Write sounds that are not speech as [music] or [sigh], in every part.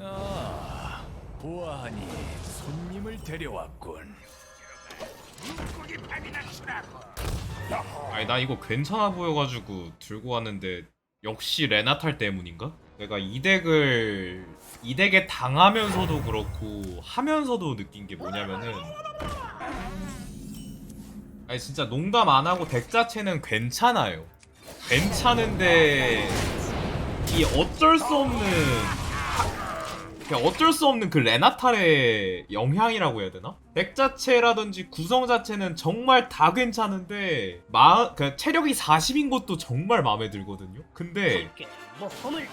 아, 보아하니 손님을 데려왔군. 아니 나 이거 괜찮아 보여가지고 들고 왔는데 역시 레나탈 때문인가? 내가 이 덱을 이 덱에 당하면서도 그렇고 하면서도 느낀 게 뭐냐면은 아니 진짜 농담 안 하고 덱 자체는 괜찮아요. 괜찮은데 이 어쩔 수 없는 어쩔 수 없는 그 레나탈의 영향이라고 해야 되나? 덱 자체라든지 구성 자체는 정말 다 괜찮은데 마, 그 체력이 40인 것도 정말 마음에 들거든요. 근데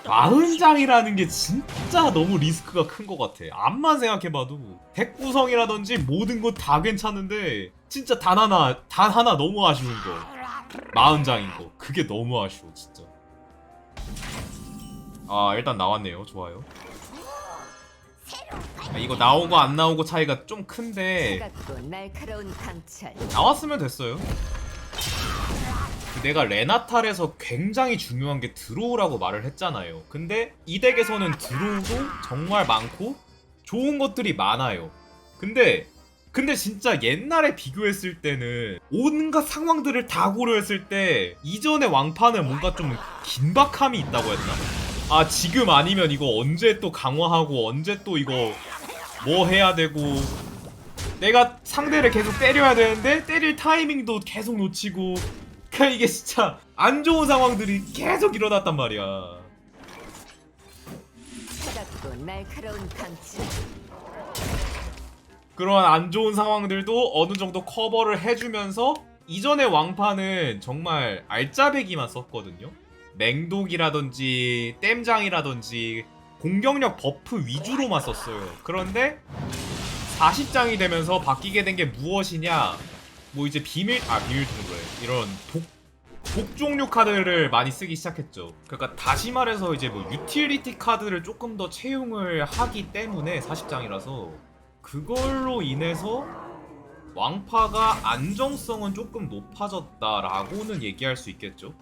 40장이라는 게 진짜 너무 리스크가 큰 것 같아. 암만 생각해봐도 덱 구성이라든지 모든 거다 괜찮은데 진짜 단 하나 단 하나 너무 아쉬운 거. 40장인 거. 그게 너무 아쉬워 진짜. 아 일단 나왔네요. 좋아요. 아, 이거 나오고 안 나오고 차이가 좀 큰데 나왔으면 됐어요. 그 내가 레나탈에서 굉장히 중요한 게 드로우라고 말을 했잖아요. 근데 이 덱에서는 드로우도 정말 많고 좋은 것들이 많아요. 근데 근데 진짜 옛날에 비교했을 때는 온갖 상황들을 다 고려했을 때 이전의 왕파는 뭔가 좀 긴박함이 있다고 했나? 아 지금 아니면 이거 언제 또 강화하고 언제 또 이거 뭐 해야 되고 내가 상대를 계속 때려야 되는데 때릴 타이밍도 계속 놓치고 [laughs] 그냥 이게 진짜 안 좋은 상황들이 계속 일어났단 말이야. 그런 안 좋은 상황들도 어느 정도 커버를 해주면서 이전의 왕파는 정말 알짜배기만 썼거든요. 맹독이라든지 땜장이라든지 공격력 버프 위주로만 썼어요. 그런데 40장이 되면서 바뀌게 된 게 무엇이냐? 뭐 이제 비밀 아 비밀 통로래 이런 독, 독 종류 카드를 많이 쓰기 시작했죠. 그러니까 다시 말해서 이제 뭐 유틸리티 카드를 조금 더 채용을 하기 때문에 40장이라서 그걸로 인해서 왕파가 안정성은 조금 높아졌다라고는 얘기할 수 있겠죠.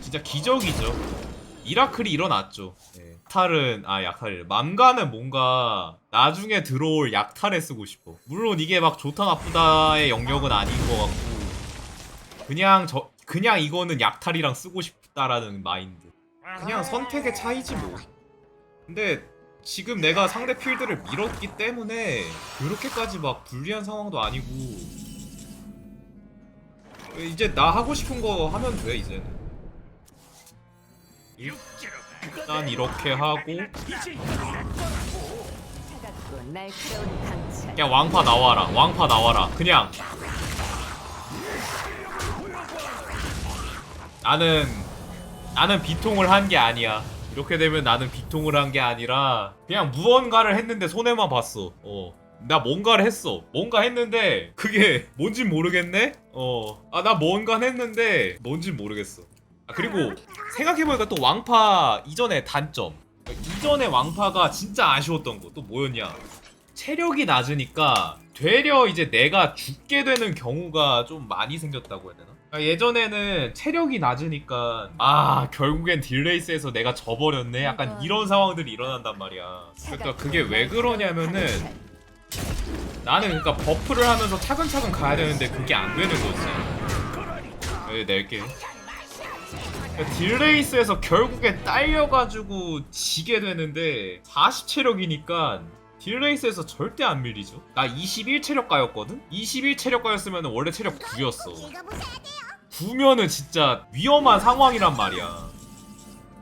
진짜 기적이죠. 미라클이 일어났죠. 예. 약탈은 아 약탈이 맘가는 뭔가 나중에 들어올 약탈에 쓰고 싶어. 물론 이게 막 좋다 나쁘다의 영역은 아닌 것 같고 그냥 저 그냥 이거는 약탈이랑 쓰고 싶다라는 마인드. 그냥 선택의 차이지 뭐. 근데 지금 내가 상대 필드를 밀었기 때문에 그렇게까지 막 불리한 상황도 아니고 이제 나 하고 싶은 거 하면 돼 이제는. 일단 이렇게 하고. 그냥 왕파 나와라. 왕파 나와라. 그냥. 나는 나는 비통을 한 게 아니야. 이렇게 되면 나는 비통을 한 게 아니라 그냥 무언가를 했는데 손해만 봤어. 어 나 뭔가를 했어. 뭔가 했는데 그게 [laughs] 뭔진 모르겠네? 어 아 나 뭔가 했는데 뭔진 모르겠어. 아 그리고 생각해보니까 또 왕파 이전의 단점. 이전의 왕파가 진짜 아쉬웠던 거 또 뭐였냐? 체력이 낮으니까 되려 이제 내가 죽게 되는 경우가 좀 많이 생겼다고 해야 되나? 그러니까 예전에는 체력이 낮으니까 아 결국엔 딜레이스에서 내가 져버렸네? 약간 이런 상황들이 일어난단 말이야. 그러니까 그게 왜 그러냐면은 나는 그러니까 버프를 하면서 차근차근 가야 되는데 그게 안 되는 거지 여기 낼게 그러니까 딜레이스에서 결국에 딸려가지고 지게 되는데 40 체력이니까 딜레이스에서 절대 안 밀리죠. 나 21 체력가였거든? 21 체력가였으면 원래 체력 9였어. 9면은 진짜 위험한 상황이란 말이야.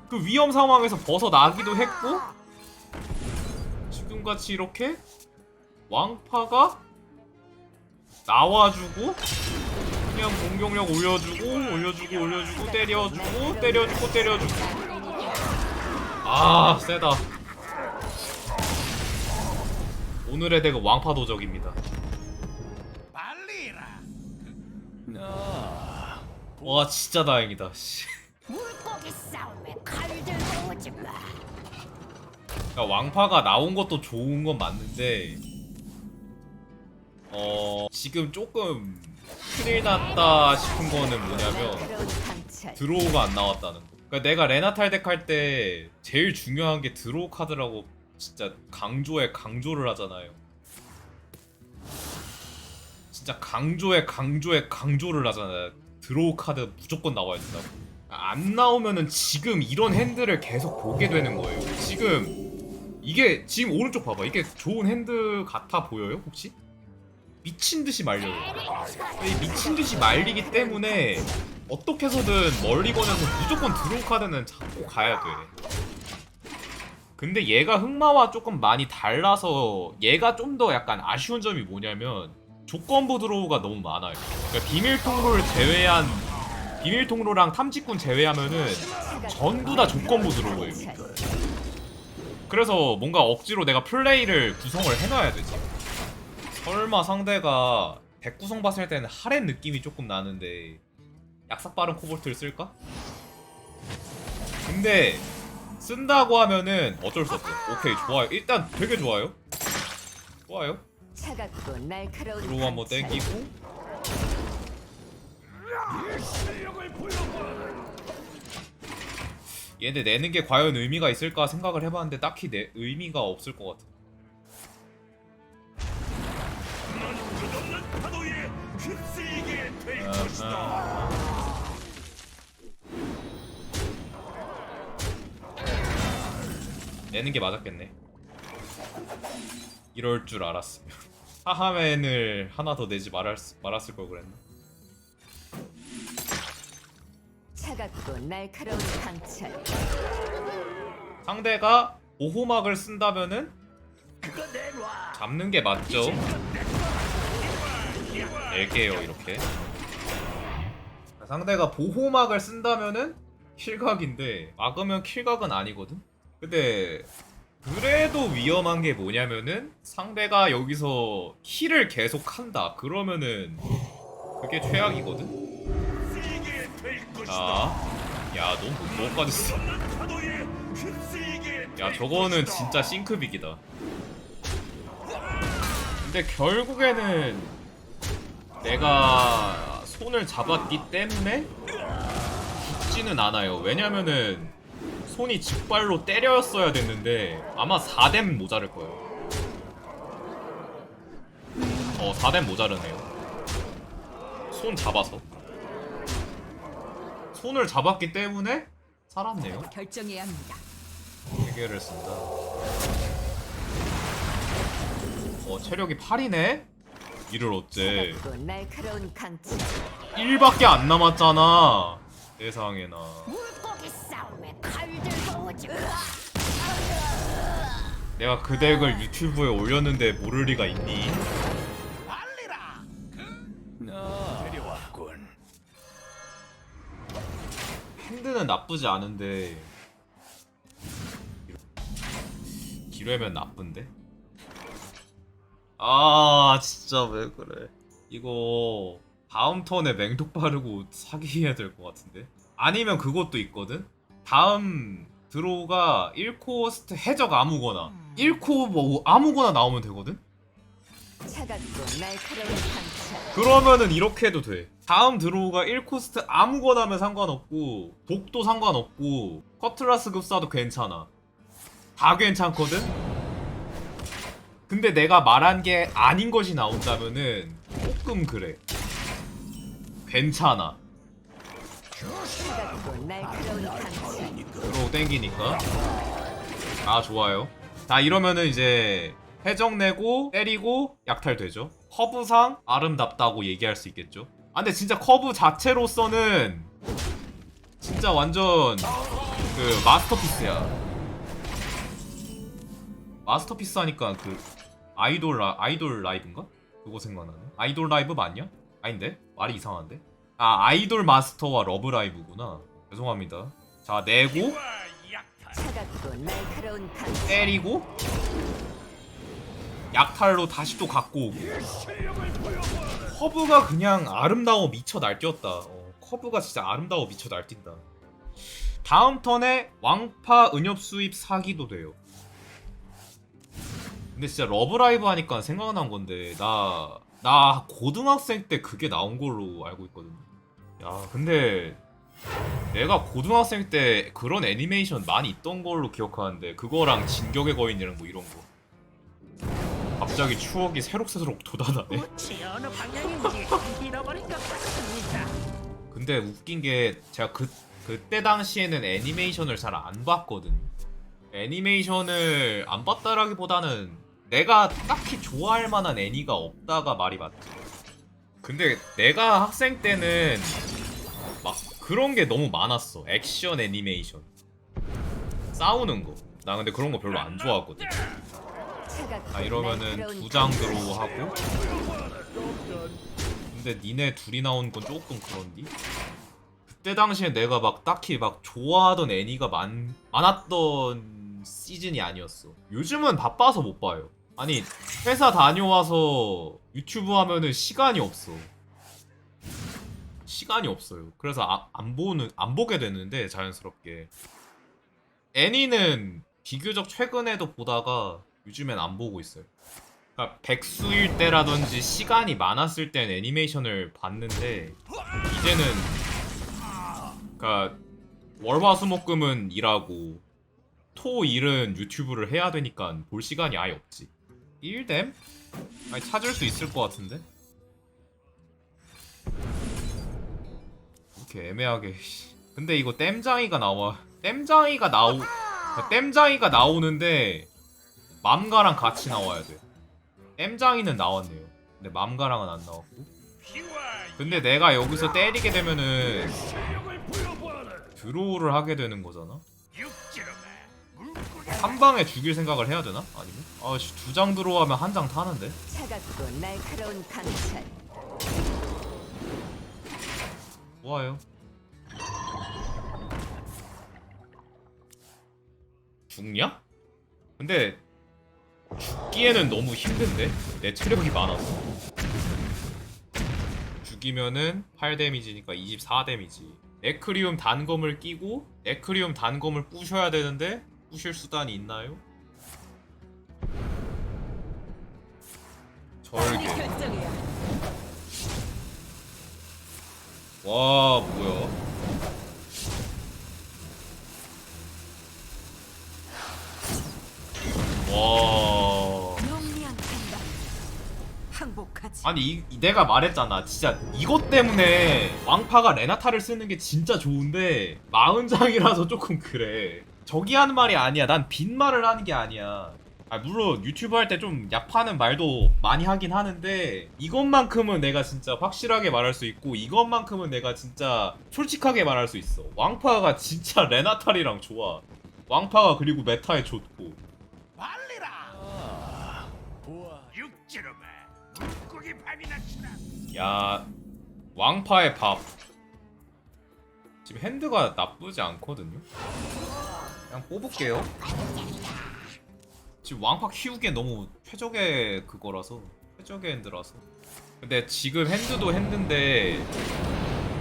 그 위험 상황에서 벗어나기도 했고 지금같이 이렇게 왕파가 나와주고 그냥 공격력 올려주고 올려주고 올려주고 때려주고 때려주고 때려주고. 아 세다. 오늘의 덱은 왕파 도적입니다. 아, 와 진짜 다행이다. 씨. 물고기 싸움에 칼 들고 오지 마. 그러니까 왕파가 나온 것도 좋은 건 맞는데 어 지금 조금 큰일 났다 싶은 거는 뭐냐면. 드로우가 안 나왔다는 거. 그러니까 내가 레나탈 덱 할 때 제일 중요한 게 드로우 카드라고 진짜 강조에 강조를 하잖아요. 진짜 강조에 강조에 강조를 하잖아요. 드로우 카드 무조건 나와야 된다고. 안 나오면은 지금 이런 핸들을 계속 보게 되는 거예요. 지금 이게 지금 오른쪽 봐봐. 이게 좋은 핸드 같아 보여요? 혹시? 미친 듯이 말려요. 이 미친 듯이 말리기 때문에 어떻게 해서든 멀리 거내서 무조건 드로우 카드는 잡고 가야 돼. 근데 얘가 흑마와 조금 많이 달라서 얘가 좀 더 약간 아쉬운 점이 뭐냐면 조건부 드로우가 너무 많아요. 그러니까 비밀 통로를 제외한 비밀 통로랑 탐지꾼 제외하면은 전부 다 조건부 드로우예요. 그래서 뭔가 억지로 내가 플레이를 구성을 해놔야 되지. 설마 상대가 덱 구성 봤을 때는 하렌 느낌이 조금 나는데 약삭 빠른 코볼트를 쓸까? 근데 쓴다고 하면은 어쩔 수 없어. 오케이 좋아요. 일단 되게 좋아요. 좋아요. 드로우 한번. 땡기고 얘네 내는 게 과연 의미가 있을까 생각을 해봤는데 딱히 내 의미가 없을 것 같아. 파도에 휩쓸리게 될 아하. 내는 게 맞았겠네. 이럴 줄 알았으면 [laughs] 하하멘을 하나 더 내지 말았, 말았을 걸 그랬나? 차갑고 날카로운 강철. 상대가 보호막을 쓴다면은 잡는 게 맞죠? 낼게요 이렇게 상대가 보호막을 쓴다면은 킬각인데 막으면 킬각은 아니거든? 근데 그래도 위험한 게 뭐냐면은 상대가 여기서 킬을 계속 한다 그러면은 그게 최악이거든? 자, 야, 너무 뭐까지 휩쓸리게 야 저거는 진짜 싱크빅이다 근데 결국에는 내가 손을 잡았기 때문에 죽지는 않아요 왜냐면은 손이 직발로 때렸어야 됐는데 아마 4뎀 모자랄 거예요 어 4뎀 모자르네요 손 잡아서 손을 잡았기 때문에 살았네요 결정해야 합니다. 해결을 쓴다. 어 체력이 8이네? 이를 어째 차갑고 날카로운 강철. 1밖에 안 남았잖아 세상에나 물고기 싸움에 칼 들고 오지 마. 내가 그 덱을 유튜브에 올렸는데 모를 리가 있니? 아, 데려왔군. 핸드는 나쁘지 않은데 기뢰면 나쁜데? 아 진짜 왜 그래 이거 다음 턴에 맹독 바르고 사기해야 될 것 같은데 아니면 그것도 있거든 다음 드로우가 1코스트 해적 아무거나 1코 뭐 아무거나 나오면 되거든 차갑고 날카로운 강철. 그러면은 이렇게 해도 돼. 다음 드로우가 1코스트 아무거나 하면 상관없고 복도 상관없고 커틀라스 급사도 괜찮아. 다 괜찮거든? 근데 내가 말한 게 아닌 것이 나온다면은 조금 그래. 괜찮아. 드로우 땡기니까. 아 좋아요. 자 이러면은 이제 해적 내고 때리고 약탈 되죠. 커브상 아름답다고 얘기할 수 있겠죠. 아 근데 진짜 커브 자체로서는 진짜 완전 그 마스터피스야. 마스터피스 하니까 그 아이돌 라, 아이돌 라이브인가? 그거 생각나네. 아이돌 라이브 맞냐? 아닌데? 말이 이상한데? 아 아이돌 마스터와 러브 라이브구나. 죄송합니다. 자 내고. 때리고 약탈로 다시 또 갖고 오고 커브가 그냥 아름다워 미쳐 날뛰었다 어, 커브가 진짜 아름다워 미쳐 날뛴다 다음 턴에 왕파 은엽 수입 사기도 돼요 근데 진짜 러브라이브 하니까 생각난 건데 나 나 고등학생 때 그게 나온 걸로 알고 있거든 야 근데 내가 고등학생 때 그런 애니메이션 많이 있던 걸로 기억하는데 그거랑 진격의 거인이랑 뭐 이런 거 갑자기 추억이 새록새록 돋아나네. 근데 웃긴 게 제가 그 그때 당시에는 애니메이션을 잘 안 봤거든. 애니메이션을 안 봤다라기보다는 내가 딱히 좋아할 만한 애니가 없다가 말이 맞지. 근데 내가 학생 때는 막 그런 게 너무 많았어. 액션 애니메이션. 싸우는 거. 나 근데 그런 거 별로 안 좋아하거든. 아 이러면은 두장 하고 근데 니네 둘이 나온 건 조금 그런디? 그때 당시에 내가 막 딱히 막 좋아하던 애니가 많, 많았던 시즌이 아니었어 요즘은 바빠서 못 봐요 아니 회사 다녀와서 유튜브 하면은 시간이 없어. 시간이 없어요. 그래서 아- 안 보는 안 보게 되는데 자연스럽게. 애니는 비교적 최근에도 보다가 요즘엔 안 보고 있어요. 그러니까 백수일 때라든지 시간이 많았을 땐 애니메이션을 봤는데 이제는 그러니까 월화수목금은 일하고 토 일은 유튜브를 해야 되니까 볼 시간이 아예 없지. 일댐? 아니 찾을 수 있을 것 같은데? 이렇게 애매하게. 씨. 근데 이거 땜장이가 나와. 땜장이가 나오. 그러니까 땜장이가 나오는데 맘가랑 같이 나와야 돼. 땜장이는 나왔네요. 근데 맘가랑은 안 나왔고. 근데 내가 여기서 때리게 되면은. 드로우를 하게 되는 거잖아. 한 방에 죽일 생각을 해야 되나? 아니면? 아씨 두 장 들어가면 한 장 타는데. 차갑고 날카로운 강철. 좋아요. 죽냐? 근데 죽기에는 너무 힘든데 내 체력이 많아서 죽이면은 8 데미지니까 24 데미지. 에크리움 단검을 끼고 에크리움 단검을 부셔야 되는데 부실 수단이 있나요? 절개. 와 뭐야? 와. 아니 이, 이- 내가 말했잖아 진짜 이것 때문에 왕파가 레나타를 쓰는 게 진짜 좋은데 마흔장이라서 조금 그래 저기 하는 말이 아니야. 난 빈말을 하는 게 아니야. 아 물론 유튜브 할 때 좀 약파는 말도 많이 하긴 하는데 이것만큼은 내가 진짜 확실하게 말할 수 있고 이것만큼은 내가 진짜 솔직하게 말할 수 있어. 왕파가 진짜 레나탈이랑 좋아. 왕파가 그리고 메타에 좋고. 말리라. 보아 육지름에 물고기 밥이나 치라. 야 왕파의 밥. 지금 핸드가 나쁘지 않거든요 그냥 뽑을게요. 지금 왕파 키우기에 너무 최적의 그거라서 최적의 핸드라서. 근데 지금 핸드도 했는데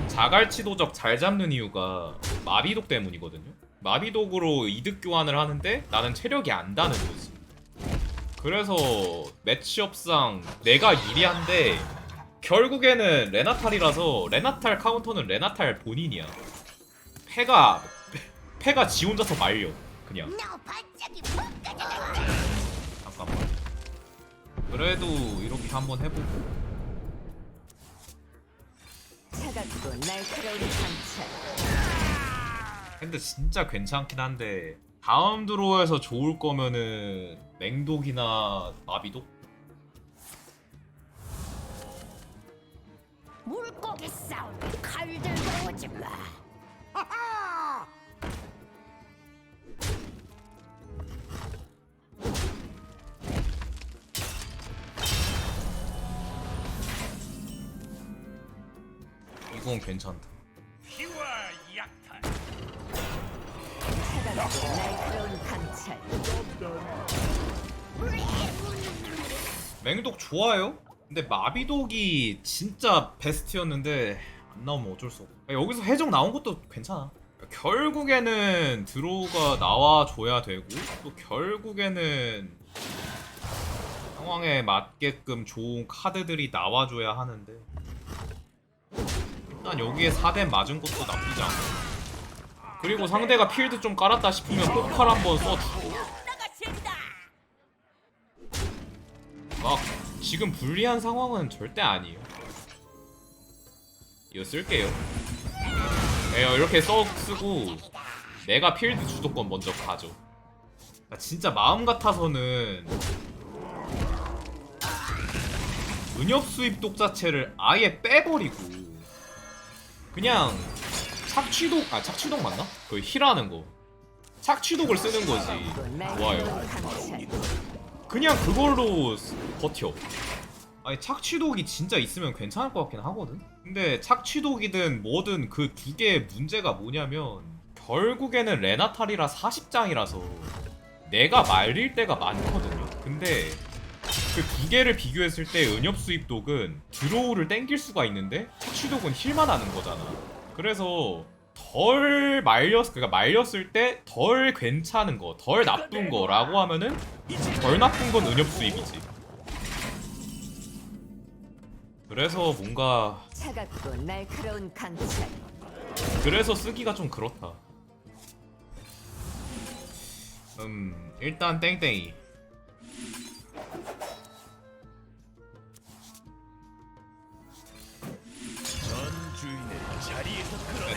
자갈치 도적 잘 잡는 이유가 마비독 때문이거든요. 마비독으로 이득 교환을 하는데 나는 체력이 안 다는 거지. 그래서 매치업상 내가 유리한데 결국에는 레나탈이라서 레나탈 카운터는 레나탈 본인이야. 패가 패가 지 혼자서 말려 그냥 잠깐만. 그래도 이렇게 한번 해보고 차갑고 날카로운 강철. 근데 진짜 괜찮긴 한데 다음 드로에서 좋을 거면은 맹독이나 마비독 물고기 싸움에 칼 들고 오지 마. 이건 괜찮다. 맹독 좋아요. 근데 마비독이 진짜 베스트였는데 안 나오면 어쩔 수 없고 여기서 해적 나온 것도 괜찮아. 결국에는 드로우가 나와줘야 되고 또 결국에는 상황에 맞게끔 좋은 카드들이 나와줘야 하는데 일단 여기에 4대 맞은 것도 나쁘지 않고. 그리고 상대가 필드 좀 깔았다 싶으면 포칼 한번 써주고. 막 지금 불리한 상황은 절대 아니에요. 이거 쓸게요. 네, 이렇게 써 쓰고 내가 필드 주도권 먼저 가죠. 나 진짜 마음 같아서는 은엽 수입 독 자체를 아예 빼버리고 그냥 착취독 아 착취독 맞나? 그 힐하는 거. 착취독을 쓰는 거지. 좋아요. 그냥 그걸로 쓰- 버텨. 아니 착취독이 진짜 있으면 괜찮을 것 같긴 하거든? 근데 착취독이든 뭐든 그 두 개의 문제가 뭐냐면 결국에는 레나탈이라 40장이라서 내가 말릴 때가 많거든요. 근데 그 두 개를 비교했을 때 은엽 수입 독은 드로우를 땡길 수가 있는데 착취 독은 힐만 하는 거잖아. 그래서 덜 말렸 그러니까 말렸을 때 덜 괜찮은 거, 덜 나쁜 거라고 하면은 덜 나쁜 건 은엽 수입이지. 그래서 뭔가 차갑고 날카로운 강철. 그래서 쓰기가 좀 그렇다. 음 일단 땡땡이.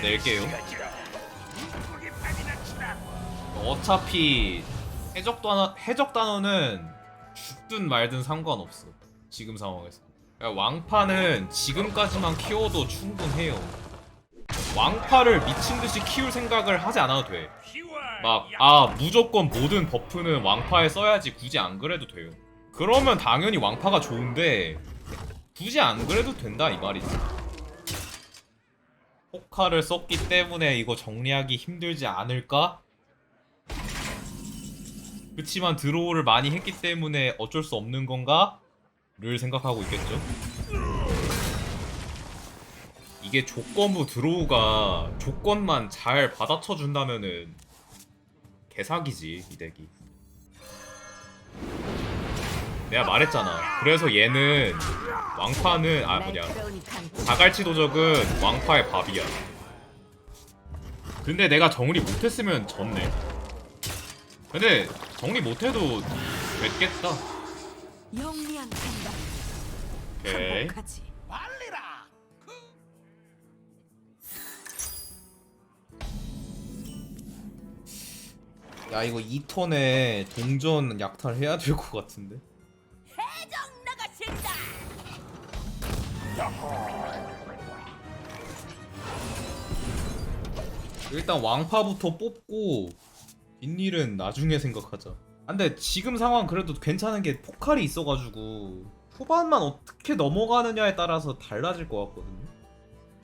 낼게요. 물고기 밥이나 치라. 어차피 해적 단어 해적 단어는 죽든 말든 상관없어. 지금 상황에서. 그러니까 왕파는 지금까지만 키워도 충분해요. 왕파를 미친 듯이 키울 생각을 하지 않아도 돼. 막 아 무조건 모든 버프는 왕파에 써야지 굳이 안 그래도 돼요. 그러면 당연히 왕파가 좋은데 굳이 안 그래도 된다 이 말이지. 포카를 썼기 때문에 이거 정리하기 힘들지 않을까? 그치만 드로우를 많이 했기 때문에 어쩔 수 없는 건가? 를 생각하고 있겠죠. 이게 조건부 드로우가 조건만 잘 받아쳐 준다면은 개사기지 이 덱이. 내가 말했잖아. 그래서 얘는 왕파는 아 뭐냐. 자갈치 도적은 왕파의 밥이야. 근데 내가 정리 못했으면 졌네. 근데 정리 못해도 됐겠다. 오케이. 야 이거 2톤에 동전 약탈 해야 될 것 같은데. 일단 왕파부터 뽑고 뒷일은 나중에 생각하자. 아, 근데 지금 상황 그래도 괜찮은 게 포칼이 있어가지고 후반만 어떻게 넘어가느냐에 따라서 달라질 것 같거든요.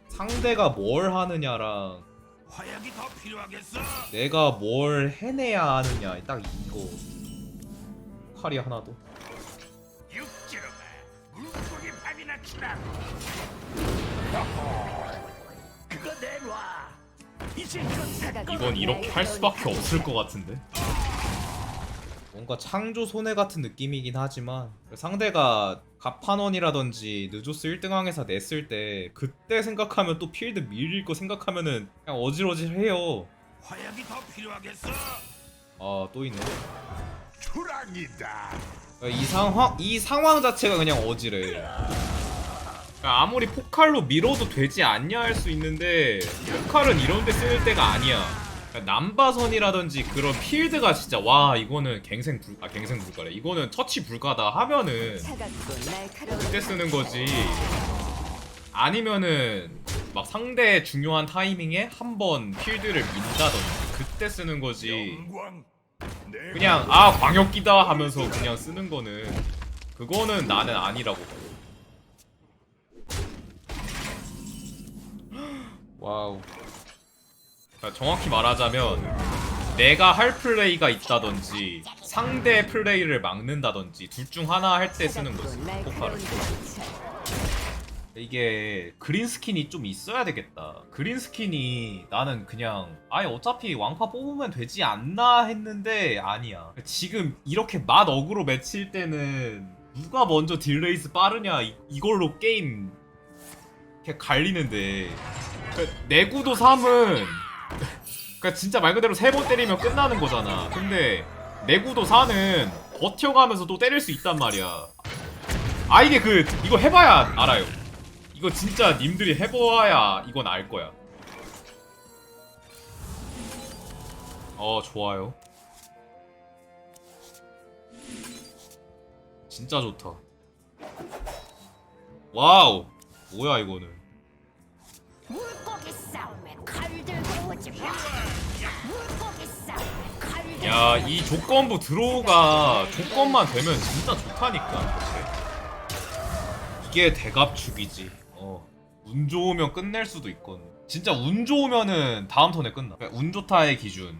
상대가 뭘 하느냐랑 화약이 더 필요하겠어. 내가 뭘 해내야 하느냐 딱 이거 칼이 하나도 치라. 그거 내놔. 이제 그거 이건 이렇게 할 수밖에 없을 것 같은데 뭔가 창조 손해 같은 느낌이긴 하지만 상대가 가판원이라든지 느조스 1등항에서 냈을 때 그때 생각하면 또 필드 밀릴 거 생각하면은 그냥 어질어질해요 화약이 더 필요하겠어. 아또 있네 초랑이다. 이 상황 이 상황 자체가 그냥 어지래. 그러니까 아무리 포칼로 밀어도 되지 않냐 할 수 있는데 포칼은 이런데 쓸 때가 아니야. 그러니까 남바선이라든지 그런 필드가 진짜 와 이거는 갱생 불 아 갱생 불가래. 이거는 처치 불가다 하면은 그때 쓰는 거지. 아니면은 막 상대 중요한 타이밍에 한 번 필드를 민다든지 그때 쓰는 거지. 그냥 아 광역기다 하면서 그냥 쓰는 거는 그거는 나는 아니라고 봐. 와우. 그러니까 정확히 말하자면 내가 할 플레이가 있다든지 상대 플레이를 막는다든지 둘 중 하나 할 때 쓰는 거지 강철. 이게 그린 스킨이 좀 있어야 되겠다. 그린 스킨이 나는 그냥 아예 어차피 왕파 뽑으면 되지 않나 했는데 아니야. 지금 이렇게 맛 어그로 맺힐 때는 누가 먼저 딜레이스 빠르냐 이, 이걸로 게임 이렇게 갈리는데 그 내구도 3은 그니까 진짜 말 그대로 세 번 때리면 끝나는 거잖아. 근데 내구도 4는 버텨가면서 또 때릴 수 있단 말이야. 아 이게 그 이거 해봐야 알아요. 이거 진짜 님들이 해봐야 이건 알 거야. 어 좋아요. 진짜 좋다. 와우. 뭐야 이거는 싸움에 칼 들고 오지 마. 물고기 싸움에 칼 들고 야 이 조건부 드로우가 조건만 되면 진짜 좋다니까 이게 대갑축이지. 어 운 좋으면 끝낼 수도 있건. 진짜 운 좋으면은 다음 턴에 끝나. 그러니까 운 좋다의 기준.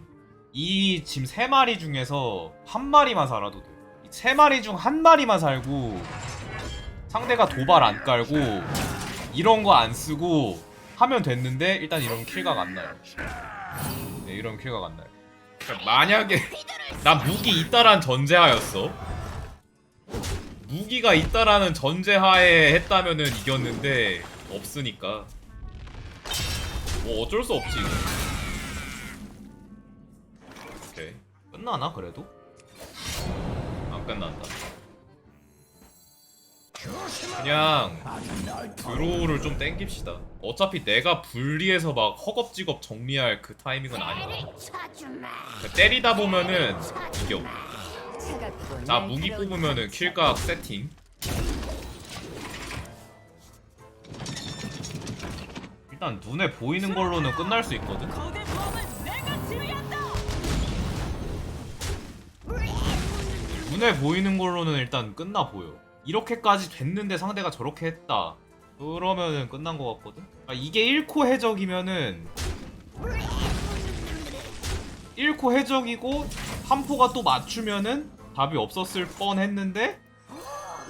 이 지금 세 마리 중에서 한 마리만 살아도 돼 세 마리 중 한 마리만 살고 상대가 도발 안 깔고 이런 거 안 쓰고 하면 됐는데 일단 이런 킬각 안 나요 네 이런 킬각 안 나요 그러니까 만약에 [laughs] 난 무기 있다란 전제하였어. 무기가 있다라는 전제하에 했다면은 이겼는데 없으니까 뭐 어쩔 수 없지. 이거. 오케이 끝나나 그래도? 안 끝난다. 그냥 드로우를 좀 땡깁시다. 어차피 내가 분리해서 막 허겁지겁 정리할 그 타이밍은. 때려쳐주마. 그러니까 때리다 보면은 이겨. 자날 무기 뽑으면은 킬각 세팅. 일단 눈에 보이는 걸로는 끝날 수 있거든. 눈에 보이는 걸로는 일단 끝나 보여. 이렇게까지 됐는데 상대가 저렇게 했다. 그러면은 끝난 것 같거든. 아, 이게 1코 해적이면은 1코 해적이고 한포가 또 맞추면은 답이 없었을 뻔했는데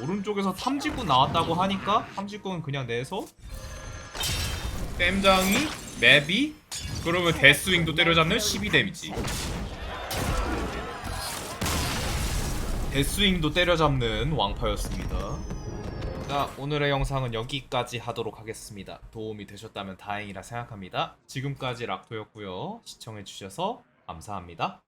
오른쪽에서 탐지꾼 나왔다고 하니까 탐지꾼 그냥 내서 땜장이 맵이 그러면 데스윙도 때려잡는 12 데미지 데스윙도 때려잡는 왕파였습니다. 자 오늘의 영상은 여기까지 하도록 하겠습니다. 도움이 되셨다면 다행이라 생각합니다. 지금까지 락토였고요. 시청해주셔서 감사합니다